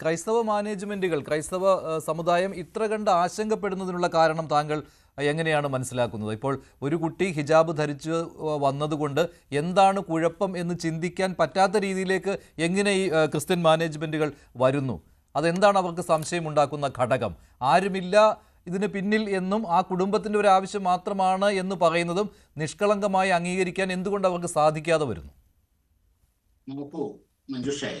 ക്രൈസ്തവ മാനേജ്മെന്റുകൾ ക്രൈസ്തവ സമുദായം ഇത്ര കണ്ട് ആശങ്കപ്പെടുന്നതിനുള്ള കാരണം താങ്കൾ എങ്ങനെയാണ് മനസ്സിലാക്കുന്നത്? ഇപ്പോൾ ഒരു കുട്ടി ഹിജാബ് ധരിച്ച് വന്നതുകൊണ്ട് എന്താണ് കുഴപ്പം എന്ന് ചിന്തിക്കാൻ പറ്റാത്ത രീതിയിലേക്ക് എങ്ങനെ ഈ ക്രിസ്ത്യൻ മാനേജ്മെന്റുകൾ വരുന്നു? അതെന്താണ് അവർക്ക് സംശയമുണ്ടാക്കുന്ന ഘടകം? ആരുമില്ല ഇതിന് പിന്നിൽ എന്നും ആ കുടുംബത്തിന്റെ ഒരു ആവശ്യം മാത്രമാണ് എന്ന് പറയുന്നതും നിഷ്കളങ്കമായി അംഗീകരിക്കാൻ എന്തുകൊണ്ട് അവർക്ക് സാധിക്കാതെ വരുന്നു? നോക്കൂ മഞ്ജുഷേ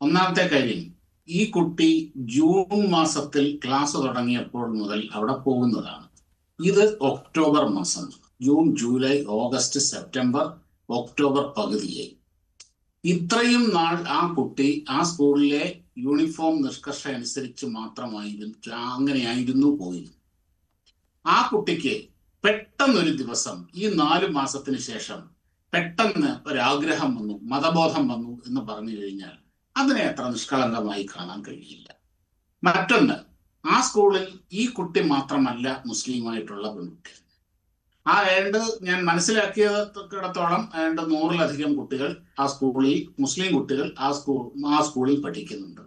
ഒന്നാമത്തെ കാര്യം ഈ കുട്ടി ജൂൺ മാസത്തിൽ ക്ലാസ് തുടങ്ങിയപ്പോൾ മുതൽ അവിടെ പോകുന്നതാണ്. ഇത് ഒക്ടോബർ മാസം June July August September October പകുതിയായി ഇത്രയും നാൾ ആ കുട്ടി ആ സ്കൂളിലെ യൂണിഫോം നിഷ്കർഷ അനുസരിച്ച് മാത്രമായിരുന്നു അങ്ങനെയായിരുന്നു പോയിരുന്നു ആ കുട്ടിക്ക് പെട്ടെന്നൊരു ദിവസം ഈ നാല് മാസത്തിന് ശേഷം പെട്ടെന്ന് ഒരാഗ്രഹം വന്നു മതബോധം വന്നു എന്ന് പറഞ്ഞു കഴിഞ്ഞാൽ അതിനെ അത്ര നിഷ്കളങ്കമായി കാണാൻ കഴിയില്ല. മറ്റൊന്ന് ആ സ്കൂളിൽ ഈ കുട്ടി മാത്രമല്ല മുസ്ലിമായിട്ടുള്ള പെൺകുട്ടി. ആ ഏണ്ട് ഞാൻ മനസ്സിലാക്കിയിടത്തോളം ഏണ്ട് നൂറിലധികം കുട്ടികൾ ആ സ്കൂളിൽ മുസ്ലിം കുട്ടികൾ ആ സ്കൂൾ ആ സ്കൂളിൽ പഠിക്കുന്നുണ്ട്.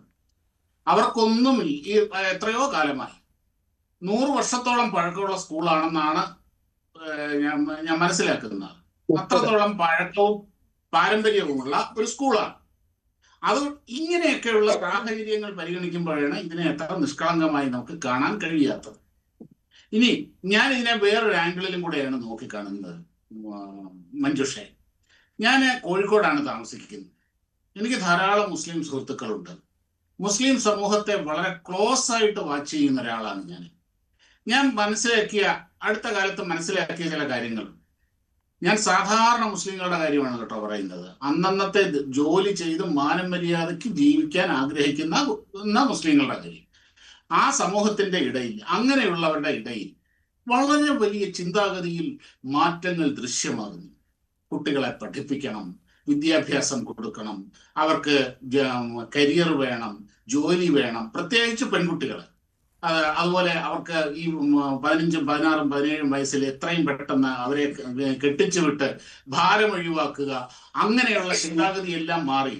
അവർക്കൊന്നും ഈ എത്രയോ കാലമായി. നൂറ് വർഷത്തോളം പഴക്കമുള്ള സ്കൂളാണെന്നാണ് ഞാൻ മനസ്സിലാക്കുന്നത്. അത്രത്തോളം പഴക്കവും പാരമ്പര്യവുമുള്ള ഒരു സ്കൂളാണ്. അത് ഇങ്ങനെയൊക്കെയുള്ള സാഹചര്യങ്ങൾ പരിഗണിക്കുമ്പോഴാണ് ഇതിനെ എത്ര നിഷ്കളങ്കമായി നമുക്ക് കാണാൻ കഴിയാത്തത്. ഇനി ഞാൻ ഇതിനെ വേറൊരു ആംഗിളിലും കൂടെയാണ് നോക്കിക്കാണുന്നത് മഞ്ജുഷെ. ഞാൻ കോഴിക്കോടാണ് താമസിക്കുന്നത്. എനിക്ക് ധാരാളം മുസ്ലിം സുഹൃത്തുക്കളുണ്ട്. മുസ്ലിം സമൂഹത്തെ വളരെ ക്ലോസ് ആയിട്ട് വാച്ച് ചെയ്യുന്ന ഒരാളാണ് ഞാൻ. ഞാൻ മനസ്സിലാക്കിയ അടുത്ത കാലത്ത് മനസ്സിലാക്കിയ ചില കാര്യങ്ങൾ. ഞാൻ സാധാരണ മുസ്ലിങ്ങളുടെ കാര്യമാണ് കേട്ടോ പറയുന്നത്. അന്നന്നത്തെ ജോലി ചെയ്ത് മാനം മര്യാദയ്ക്ക് ജീവിക്കാൻ ആഗ്രഹിക്കുന്ന മുസ്ലിങ്ങളുടെ കാര്യം. ആ സമൂഹത്തിന്റെ ഇടയിൽ അങ്ങനെയുള്ളവരുടെ ഇടയിൽ വളരെ വലിയ ചിന്താഗതിയിൽ മാറ്റങ്ങൾ ദൃശ്യമാകുന്നു. കുട്ടികളെ പഠിപ്പിക്കണം വിദ്യാഭ്യാസം കൊടുക്കണം അവർക്ക് കരിയർ വേണം ജോലി വേണം പ്രത്യേകിച്ച് പെൺകുട്ടികൾ അത് അതുപോലെ അവർക്ക് ഈ പതിനഞ്ചും പതിനാറും പതിനേഴും വയസ്സിൽ എത്രയും പെട്ടെന്ന് അവരെ കെട്ടിച്ചു വിട്ട് ഭാരം ഒഴിവാക്കുക അങ്ങനെയുള്ള ചിന്താഗതി എല്ലാം മാറി.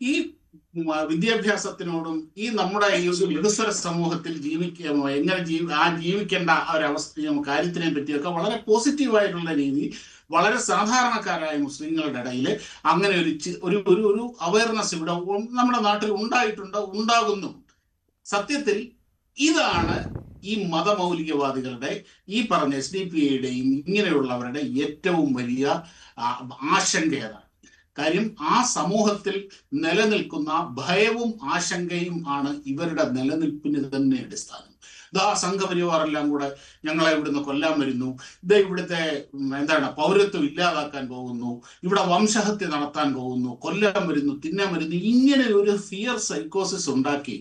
ഈ വിദ്യാഭ്യാസത്തിനോടും ഈ നമ്മുടെ ഈ വികസ്വര സമൂഹത്തിൽ ജീവിക്കുക എങ്ങനെ ജീവി ആ ജീവിക്കേണ്ട ആ ഒരു കാര്യത്തിനെ പറ്റിയൊക്കെ വളരെ പോസിറ്റീവായിട്ടുള്ള രീതി വളരെ സാധാരണക്കാരായ മുസ്ലിങ്ങളുടെ ഇടയിൽ അങ്ങനെ ഒരു ഒരു ഒരു ഒരു അവയർനെസ് ഇവിടെ നമ്മുടെ നാട്ടിൽ ഉണ്ടായിട്ടുണ്ട് ഉണ്ടാകുന്നു. സത്യത്തിൽ ഇതാണ് ഈ മതമൗലികവാദികളുടെ ഈ പറഞ്ഞ എസ് ഡി പി ഐയുടെയും ഇങ്ങനെയുള്ളവരുടെ ഏറ്റവും വലിയ ആശങ്ക ഏതാണ്? കാര്യം ആ സമൂഹത്തിൽ നിലനിൽക്കുന്ന ഭയവും ആശങ്കയും ആണ് ഇവരുടെ നിലനിൽപ്പിന് തന്നെ അടിസ്ഥാനം. ഇതാ സംഘപരിവാറെല്ലാം കൂടെ ഞങ്ങളെ ഇവിടുന്ന് കൊല്ലാൻ വരുന്നു. ഇത് ഇവിടുത്തെ എന്താണ് പൗരത്വം ഇല്ലാതാക്കാൻ പോകുന്നു. ഇവിടെ വംശഹത്യ നടത്താൻ പോകുന്നു. കൊല്ലാൻ വരുന്നു തിന്നാൻ വരുന്നു. ഇങ്ങനെ ഒരു ഫിയർ സൈക്കോസിസ് ഉണ്ടാക്കി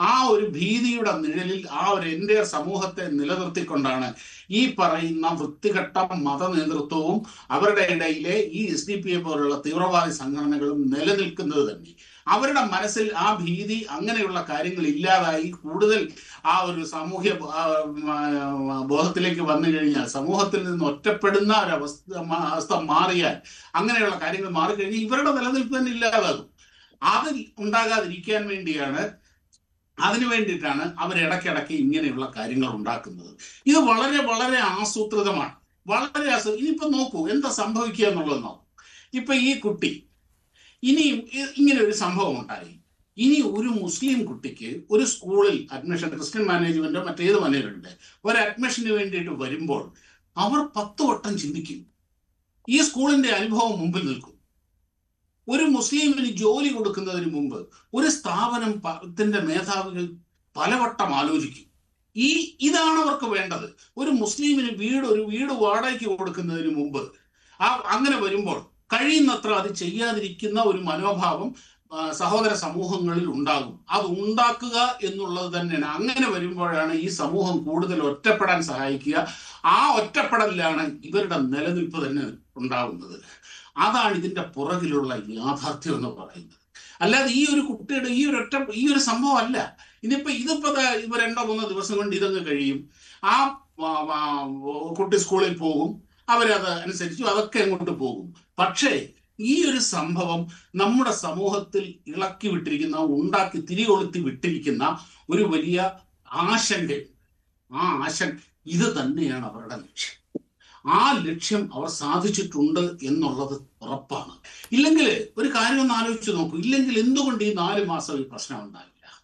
ആ ഒരു ഭീതിയുടെ നിഴലിൽ ആ ഒരു എന്റെ സമൂഹത്തെ നിലനിർത്തിക്കൊണ്ടാണ് ഈ പറയുന്ന വൃത്തികെട്ട മത നേതൃത്വവും അവരുടെ ഇടയിലെ ഈ എസ് ഡി പി എ പോലുള്ള തീവ്രവാദി സംഘടനകളും നിലനിൽക്കുന്നത് തന്നെ. അവരുടെ മനസ്സിൽ ആ ഭീതി അങ്ങനെയുള്ള കാര്യങ്ങൾ ഇല്ലാതായി കൂടുതൽ ആ ഒരു സാമൂഹ്യ ബോധത്തിലേക്ക് വന്നു കഴിഞ്ഞാൽ സമൂഹത്തിൽ നിന്ന് ഒറ്റപ്പെടുന്ന ഒരു അവസ്ഥ മാറിയാൽ അങ്ങനെയുള്ള കാര്യങ്ങൾ മാറിക്കഴിഞ്ഞാൽ ഇവരുടെ നിലനിൽപ്പ് തന്നെ ഇല്ലാതാകും. അത് ഉണ്ടാകാതിരിക്കാൻ വേണ്ടിയാണ് അതിനു വേണ്ടിയിട്ടാണ് അവർ ഇടയ്ക്കിടയ്ക്ക് ഇങ്ങനെയുള്ള കാര്യങ്ങൾ ഉണ്ടാക്കുന്നത്. ഇത് വളരെ വളരെ ആസൂത്രിതമാണ്. വളരെ ആസൂ ഇനിയിപ്പോ നോക്കൂ എന്താ സംഭവിക്കുക എന്നുള്ളത് നോക്കൂ. ഇപ്പൊ ഈ കുട്ടി ഇനിയും ഇങ്ങനെ ഒരു സംഭവം ഉണ്ടായി ഇനി ഒരു മുസ്ലിം കുട്ടിക്ക് ഒരു സ്കൂളിൽ അഡ്മിഷൻ ക്രിസ്ത്യൻ മാനേജ്മെന്റോ മറ്റേത് മാനേജ്മെന്റ് ഒരു അഡ്മിഷന് വേണ്ടിയിട്ട് വരുമ്പോൾ അവർ പത്ത് വട്ടം ചിന്തിക്കും. ഈ സ്കൂളിന്റെ അനുഭവം മുമ്പിൽ നിൽക്കും. ഒരു മുസ്ലിമിന് ജോലി കൊടുക്കുന്നതിന് മുമ്പ് ഒരു സ്ഥാപനം പത്തിന്റെ ത്തിന്റെ മേധാവികൾ പലവട്ടം ആലോചിക്കും. ഈ ഇതാണ് അവർക്ക് വേണ്ടത്. ഒരു മുസ്ലിമിന് വീട് ഒരു വീട് വാടകയ്ക്ക് കൊടുക്കുന്നതിന് മുമ്പ് ആ അങ്ങനെ വരുമ്പോൾ കഴിയുന്നത്ര അത് ചെയ്യാതിരിക്കുന്ന ഒരു മനോഭാവം സഹോദര സമൂഹങ്ങളിൽ ഉണ്ടാകും. അത് ഉണ്ടാക്കുക എന്നുള്ളത് തന്നെയാണ്. അങ്ങനെ വരുമ്പോഴാണ് ഈ സമൂഹം കൂടുതൽ ഒറ്റപ്പെടാൻ സഹായിക്കുക. ആ ഒറ്റപ്പെടലിലാണ് ഇവരുടെ നിലനിൽപ്പ് തന്നെ ഉണ്ടാകുന്നത് അതാണ് ഇതിന്റെ പുറകിലുള്ള യാഥാർത്ഥ്യം എന്ന് പറയുന്നത്. അല്ലാതെ ഈ ഒരു കുട്ടിയുടെ ഈ ഒരു ഒറ്റ ഈ ഒരു സംഭവം അല്ല. ഇനിയിപ്പോ ഇതിപ്പോ ഇവ രണ്ടോ മൂന്നോ ദിവസം കൊണ്ട് ഇതങ്ങ് കഴിയും. ആ കുട്ടി സ്കൂളിൽ പോകും. അവരത് അനുസരിച്ചു അതൊക്കെ അങ്ങോട്ട് പോകും. പക്ഷേ ഈ ഒരു സംഭവം നമ്മുടെ സമൂഹത്തിൽ ഇളക്കി വിട്ടിരിക്കുന്ന ഉണ്ടാക്കി തിരികൊളുത്തി വിട്ടിരിക്കുന്ന ഒരു വലിയ ആശങ്ക ആ ആശങ്ക ഇത് തന്നെയാണ് അവരുടെ ലക്ഷ്യം. ആ ലക്ഷ്യം അവർ സാധിച്ചിട്ടുണ്ട് എന്നുള്ളത് ഉറപ്പാണ്. ഇല്ലെങ്കിൽ ഒരു കാര്യം ഒന്ന് ആലോചിച്ച് നോക്കൂ. ഇല്ലെങ്കിൽ എന്തുകൊണ്ട് ഈ നാല് മാസം ഈ പ്രശ്നം ഉണ്ടായില്ല?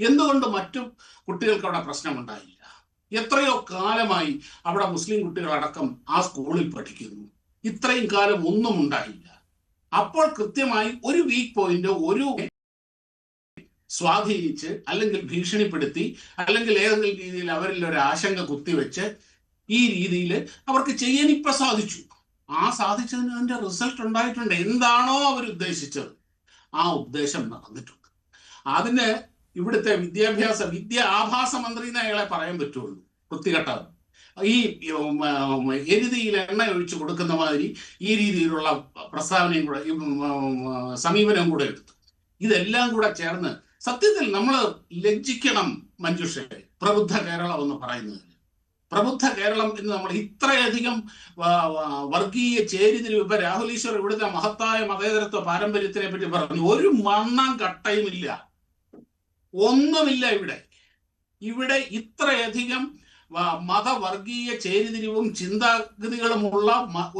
എന്തുകൊണ്ട് മറ്റു കുട്ടികൾക്ക് അവിടെ പ്രശ്നം ഉണ്ടായില്ല? എത്രയോ കാലമായി അവിടെ മുസ്ലിം കുട്ടികളടക്കം ആ സ്കൂളിൽ പഠിക്കുന്നു. ഇത്രയും കാലം ഒന്നും ഉണ്ടായില്ല. അപ്പോൾ കൃത്യമായി ഒരു വീക്ക് പോയിന്റ് ഒരു സ്വാധീനിച്ച് അല്ലെങ്കിൽ ഭീഷണിപ്പെടുത്തി അല്ലെങ്കിൽ ഏതെങ്കിലും രീതിയിൽ അവരിൽ ഒരു ആശങ്ക കുത്തിവെച്ച് ഈ രീതിയിൽ അവർക്ക് ചെയ്യാൻ ഇപ്പൊ സാധിച്ചു. ആ സാധിച്ചതിന് അതിന്റെ റിസൾട്ട് ഉണ്ടായിട്ടുണ്ട്. എന്താണോ അവർ ഉദ്ദേശിച്ചത് ആ ഉദ്ദേശം നടന്നിട്ടുണ്ട്. അതിന് ഇവിടുത്തെ വിദ്യാഭ്യാസ വിദ്യ ആഭാസ മന്ത്രി എന്ന് അയാളെ പറയാൻ പറ്റുള്ളൂ. വൃത്തികെട്ടത്. ഈ എരുതിയിൽ എണ്ണ ഒഴിച്ചു കൊടുക്കുന്ന മാതിരി ഈ രീതിയിലുള്ള പ്രസ്താവനയും കൂടെ സമീപനവും കൂടെ എടുത്തു. ഇതെല്ലാം കൂടെ ചേർന്ന് സത്യത്തിൽ നമ്മൾ ലജ്ജിക്കണം മഞ്ജുഷെ പ്രബുദ്ധ കേരളം എന്ന് പറയുന്നതിന് പ്രബുദ്ധ കേരളം എന്ന് നമ്മൾ ഇത്രയധികം വർഗീയ ചേരിതിരിവ് ഇപ്പൊ രാഹുൽ ഈശ്വർ ഇവിടുത്തെ മഹത്തായ മതേതരത്വ പാരമ്പര്യത്തിനെ പറ്റി പറഞ്ഞു. ഒരു മണ്ണം കട്ടയുമില്ല. ഒന്നുമില്ല ഇവിടെ. ഇവിടെ ഇത്രയധികം മതവർഗീയ ചേരിതിരിവും ചിന്താഗതികളുമുള്ള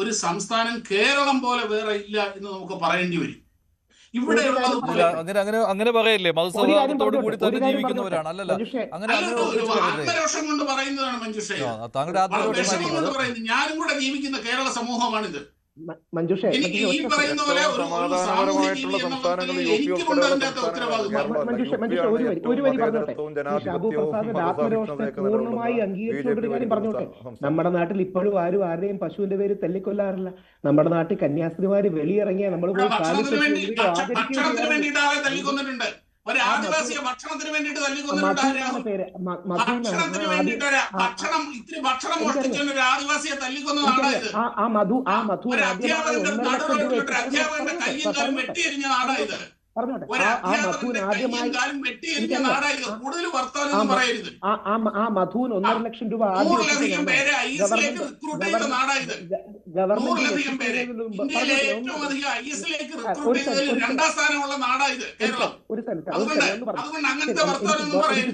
ഒരു സംസ്ഥാനം കേരളം പോലെ വേറെ ഇല്ല എന്ന് നമുക്ക് പറയേണ്ടി വരും. ഇവിടെയുള്ളത് ഇല്ല. അങ്ങനെ അങ്ങനെ അങ്ങനെ പറയല്ലേ? ഒരു കൂടി തന്നെ ജീവിക്കുന്നവരാണ്. അല്ലല്ല. അങ്ങനെ ആത്മരോഷം കൊണ്ട് പറയുന്നതാണ് മഞ്ജുഷേ. താങ്കളുടെ അത് ഞാനും കൂടെ ജീവിക്കുന്ന കേരള സമൂഹമാണിത്. മഞ്ജുഷേ സമാധാനപരമായിട്ടുള്ള സംസ്ഥാനങ്ങൾ യു പി ഉൾപ്പെടെയുള്ള നമ്മുടെ നാട്ടിൽ ഇപ്പോഴും ആരും ആരുടെയും പശുവിന്റെ പേര് തല്ലിക്കൊല്ലാറില്ല. നമ്മുടെ നാട്ടിൽ കന്യാസ്ത്രീമാര് വെളിയിറങ്ങിയ നമ്മൾ പോയി ഒരു ആദിവാസിയെ ഭക്ഷണത്തിന് എന്നാണ് ഭക്ഷണത്തിന് ആ ഭക്ഷണം ഇത്തിരി ആദിവാസിയെ തല്ലിക്കൊന്ന ആ മധു ആ മധു ഒരു അധ്യാപകന്റെ നടുവിൽ അധ്യാപകന്റെ കയ്യും കാലും വെട്ടിയെരിഞ്ഞ വെട്ടിയെരിഞ്ഞ നാടായത് പറഞ്ഞോട്ടെ. ആ മധുൻ ആദ്യമായി ആ- ഒന്നര ലക്ഷം രൂപ ആദ്യം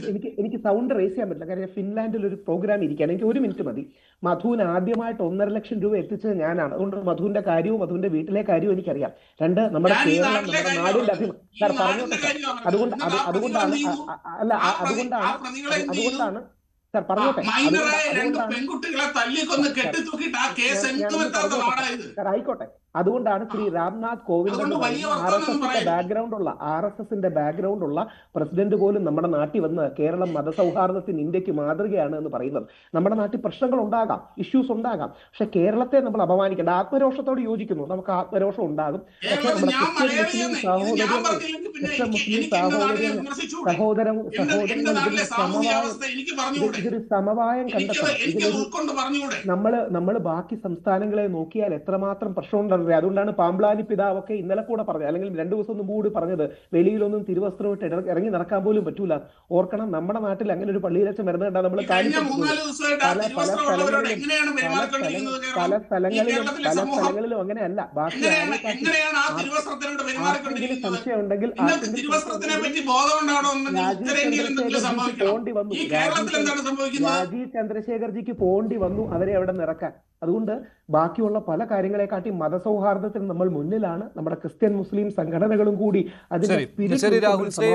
എനിക്ക് എനിക്ക് സൗണ്ട് റേസ് ചെയ്യാൻ പറ്റില്ല. കാരണം ഫിൻലാൻഡിൽ ഒരു പ്രോഗ്രാം ഇരിക്കുകയാണ്. എനിക്ക് ഒരു മിനിറ്റ് മതി. മധുവിന് ആദ്യമായിട്ട് ഒന്നര ലക്ഷം രൂപ എത്തിച്ചത് ഞാനാണ്. അതുകൊണ്ട് മധുവിന്റെ കാര്യവും മധുവിന്റെ വീട്ടിലെ കാര്യവും എനിക്കറിയാം. രണ്ട് നമ്മുടെ കേരളം നമ്മുടെ നാടിന്റെ സാർ പറഞ്ഞു അതുകൊണ്ട് അതുകൊണ്ടാണ് അല്ല അതുകൊണ്ടാണ്? അതുകൊണ്ടാണ് സാർ പറഞ്ഞോട്ടെ മൈനറായ രണ്ട് പെൺകുട്ടികളെ തല്ലിക്കൊന്ന് കെട്ടിത്തൂക്കിയിട്ട് ആ കേസ് എന്ത് പറ്റാത്ത. നാടായത് സാർ ആയിക്കോട്ടെ. അതുകൊണ്ടാണ് ശ്രീ രാംനാഥ് കോവിന്ദ് ആർ എസ് എസിന്റെ ബാക്ക്ഗ്രൗണ്ട് ഉള്ള ആർ എസ് എസിന്റെ ബാക്ക്ഗ്രൗണ്ട് ഉള്ള പ്രസിഡന്റ് പോലും നമ്മുടെ നാട്ടിൽ വന്ന് കേരളം മതസൗഹാർദ്ദത്തിന് ഇന്ത്യയ്ക്ക് മാതൃകയാണ് എന്ന് പറയുന്നത്. നമ്മുടെ നാട്ടിൽ പ്രശ്നങ്ങൾ ഉണ്ടാകാം ഇഷ്യൂസ് ഉണ്ടാകാം. പക്ഷെ കേരളത്തെ നമ്മൾ അപമാനിക്കേണ്ട ആത്മരോഷത്തോട് യോജിക്കുന്നു. നമുക്ക് ആത്മരോഷം ഉണ്ടാകും. പക്ഷെ നമ്മുടെ മുസ്ലിം സഹോദരങ്ങൾ എനിക്ക് മുസ്ലിം സഹോദരങ്ങൾ വിമർശിച്ചുകൂടെ സഹോദരം എന്റെ എന്റെ സഹോദരങ്ങൾ സമവായം ഇതൊരു സമവായം കണ്ടെത്തണം. ഇതിലൊരു നമ്മൾ നമ്മൾ നമ്മൾ ബാക്കി സംസ്ഥാനങ്ങളെ നോക്കിയാൽ എത്രമാത്രം പ്രശ്നമുണ്ടെന്നറിയാം അതുകൊണ്ടാണ് പാമ്പ്ലാനി പിതാവൊക്കെ ഇന്നലെ കൂടെ പറഞ്ഞത്. അല്ലെങ്കിൽ രണ്ടു ദിവസം മുമ്പ് കൂടി പറഞ്ഞത്. വെളിയിലൊന്നും തിരുവസ്ത്രമിട്ട് ഇട്ട് ഇറങ്ങി നടക്കാൻ പോലും പറ്റൂല. ഓർക്കണം നമ്മുടെ നാട്ടിൽ അങ്ങനെ ഒരു പള്ളിയിലച്ച മരുന്ന് കണ്ടാൽ നമ്മൾ പല സ്ഥലങ്ങളിലും പല സ്ഥലങ്ങളിലും അങ്ങനെ അല്ല ബാക്കി ആർക്കെങ്കിലും സംശയം ഉണ്ടെങ്കിൽ രാജീവ് ചന്ദ്രശേഖർജിക്ക് പോണ്ടി വന്നു അവരെ അവിടെ നിറക്കാൻ. അതുകൊണ്ട് ബാക്കിയുള്ള പല കാര്യങ്ങളെക്കാട്ടി മതസൗഹാർദ്ദത്തിന് നമ്മൾ മുന്നിലാണ് നമ്മുടെ ക്രിസ്ത്യൻ മുസ്ലിം സംഘടനകളും കൂടി അതിന്റെ